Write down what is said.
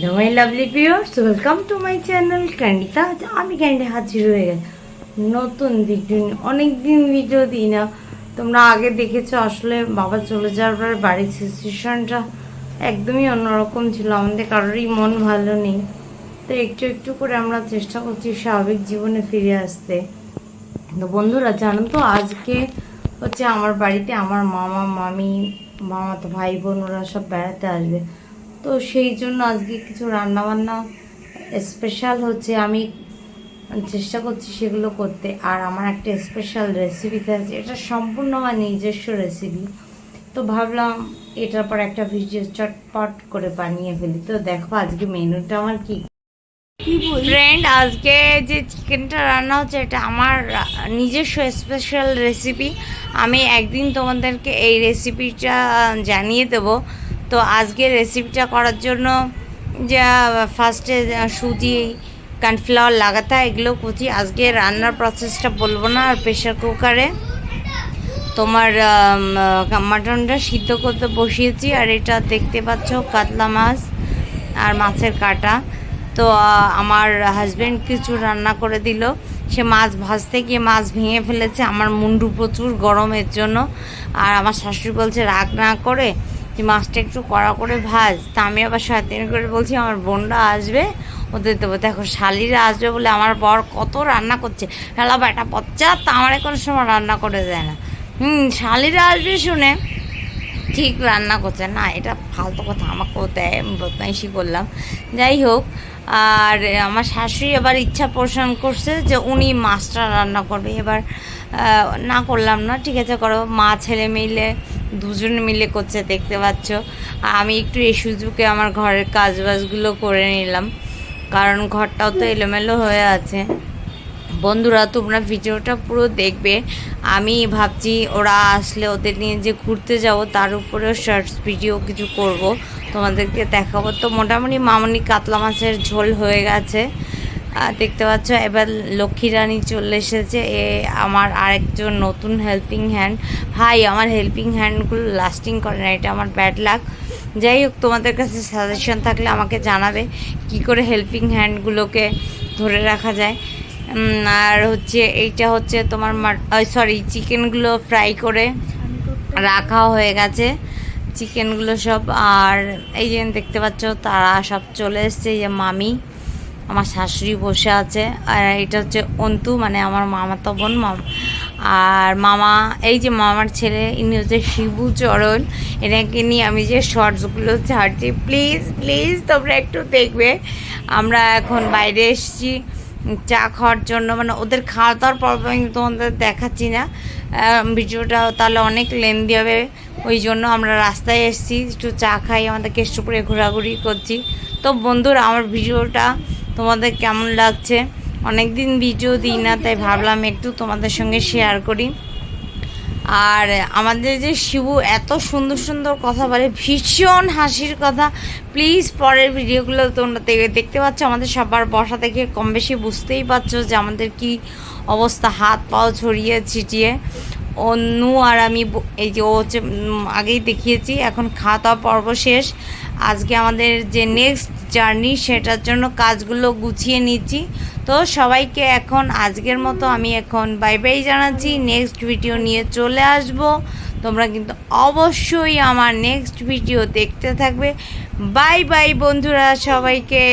Hello my lovely viewers welcome to my channel ক্যান্ডিতা আমি Candy হাজির হয়ে গেছি। নতুন ভিডিও অনেক দিন ভিডিও দিই না। তোমরা আগে দেখেছ, আসলে বাবা চলে যাওয়ার পর বাড়ির সিচুয়েশনটা একদমই অন্যরকম ছিল। আমাদের কারোরই মন ভালো নেই। তো একটু একটু করে আমরা চেষ্টা করছি স্বাভাবিক জীবনে ফিরে আসতে। তো বন্ধুরা, জানো তো, আজকে হচ্ছে আমার বাড়িতে আমার মামা, মামি মামা তো ভাই, বোন, ওরা সব বেড়াতে আসবে। তো সেই জন্য আজকে কিছু রান্নাবান্না স্পেশাল হচ্ছে আমি চেষ্টা করছি সেগুলো করতে। আর আমার একটা স্পেশাল রেসিপি আছে এটা সম্পূর্ণ আমার নিজস্ব রেসিপি তো ভাবলাম এটার পর একটা ভিডিও চটপট করে বানিয়ে ফেলি। তো দেখো আজকে মেনুটা আমার কি? ফ্রেন্ড আজকে যে চিকেনটা রান্না হচ্ছে এটা আমার নিজস্ব স্পেশাল রেসিপি আমি একদিন তোমাদেরকে এই রেসিপিটা জানিয়ে দেব। তো আজকে রেসিপিটা করার জন্য যা ফার্স্টে সুজি কর্নফ্লাওয়ার লাগাতে হয় এগুলো কুচি। আজকে রান্নার প্রসেসটা বলব না, আর প্রেশার কুকারে তোমার মাটনটা সিদ্ধ করতে বসিয়েছি, আর এটা দেখতে পাচ্ছ কাতলা মাছ আর মাছের কাটা। তো আমার হাজব্যান্ড কিছু রান্না করে দিল। সে মাছ ভাজতে গিয়ে মাছ ভেঙে ফেলেছে। আমার মুন্ডু প্রচুর গরমের জন্য। আর আমার শাশুড়ি বলছে, রাগ না করে যে মাছটা একটু কড়া করে ভাজ। তা আমি আবার সারাদিন করে বলছি, আমার বোনরা আসবে, ওদের দেবো। দেখো, শালিরা আসবে বলে আমার বর কত রান্না করছে। হেলা বেটা পচ্চা, তা আমার কোনো সময় রান্না করে দেয় না। হুম, শালিরা আসবে শুনে ঠিক রান্না করছে। না, এটা ফালতু কথা, আমাকেও দেয় বদমাইশি করলাম। যাই হোক, আর আমার শাশুড়ি এবার ইচ্ছা পোষণ করছে যে উনি মাছটা রান্না করবে। এবার না করলাম না, ঠিক আছে, করো। মা, ছেলে মিলে দুজনে মিলে করছে, দেখতে পাচ্ছ। আমি একটু এই সুযোগে আমার ঘরের কাজ বাজগুলো করে নিলাম, কারণ ঘরটাও তো এলোমেলো হয়ে আছে। বন্ধুরা, তোমরা ভিডিওটা পুরো দেখবে। আমি ভাবছি ওরা আসলে ওদের নিয়ে যে ঘুরতে যাব, তার উপরেও শর্টস ভিডিও কিছু করব। তোমাদেরকে দেখাবো। তো মোটামুটি মামনি কাতলা মাছের ঝোল হয়ে গেছে। দেখতে পাচ্ছ, এবার লক্ষ্মী রানী চলে এসেছে। এ আমার আরেকজন নতুন হেল্পিং হ্যান্ড ভাই, আমার হেল্পিং হ্যান্ডগুলো লাস্টিং করে না, এটা আমার ব্যাড লাক যাই হোক, তোমাদের কাছে সাজেশন থাকলে আমাকে জানাবে কি করে হেল্পিং হ্যান্ডগুলোকে ধরে রাখা যায়। আর হচ্ছে, এইটা হচ্ছে তোমার সরি চিকেনগুলো ফ্রাই করে রাখা হয়ে গেছে চিকেনগুলো সব। আর এই যে দেখতে পাচ্ছ, তারা সব চলে এসছে যে মামি। আমার শাশুড়ি বসে আছে, আর এটা হচ্ছে অন্তু মানে আমার মামাতো বোন, মাম, আর মামা, এই যে মামার ছেলে, ইনি হচ্ছে শিবু চরণ, এনাকে নিয়ে আমি যে শর্টসগুলো ছাড়ছি। প্লিজ প্লিজ, তোমরা একটু দেখবে। আমরা এখন বাইরে এসেছি, চা খাওয়ার জন্য মানে ওদের খাওয়া দাওয়ার পর্ব আমি তোমাদের দেখাচ্ছি না। ভিডিওটা তাহলে অনেক লেন্দি হবে, ওই জন্য আমরা রাস্তায় এসেছি, একটু চা খাই, আমাদের কেষ্টপুরে ঘোরাঘুরি করছি। তো বন্ধুরা, আমার ভিডিওটা তোমাদের কেমন লাগছে? অনেক দিন ভিডিও দিই না, তাই ভাবলাম একটু তোমাদের সঙ্গে শেয়ার করি। আর আমাদের যে শিবু এত সুন্দর সুন্দর কথা বলে, ভীষণ হাসির কথা। প্লিজ পরের ভিডিওগুলো তোমরা দেখতে পাচ্ছ, আমাদের সবার বসা থেকে কম বেশি বুঝতেই পারছ যে আমাদের কি অবস্থা হাত পাও ছড়িয়ে ছিটিয়ে। অন্য আর আমি এই যে ও হচ্ছে আগেই দেখিয়েছি, এখন খাওয়া পর্ব শেষ। আজকে আমাদের যে নেক্সট জার্নি সেটার জন্য কাজগুলো গুছিয়ে নিচ্ছি। তো সবাইকে এখন আজকের মতো আমি এখন বাই বাই জানাচ্ছি। নেক্সট ভিডিও নিয়ে চলে আসব। তোমরা কিন্তু অবশ্যই আমার নেক্সট ভিডিও দেখতে থাকবে। বাই বাই বন্ধুরা সবাইকে।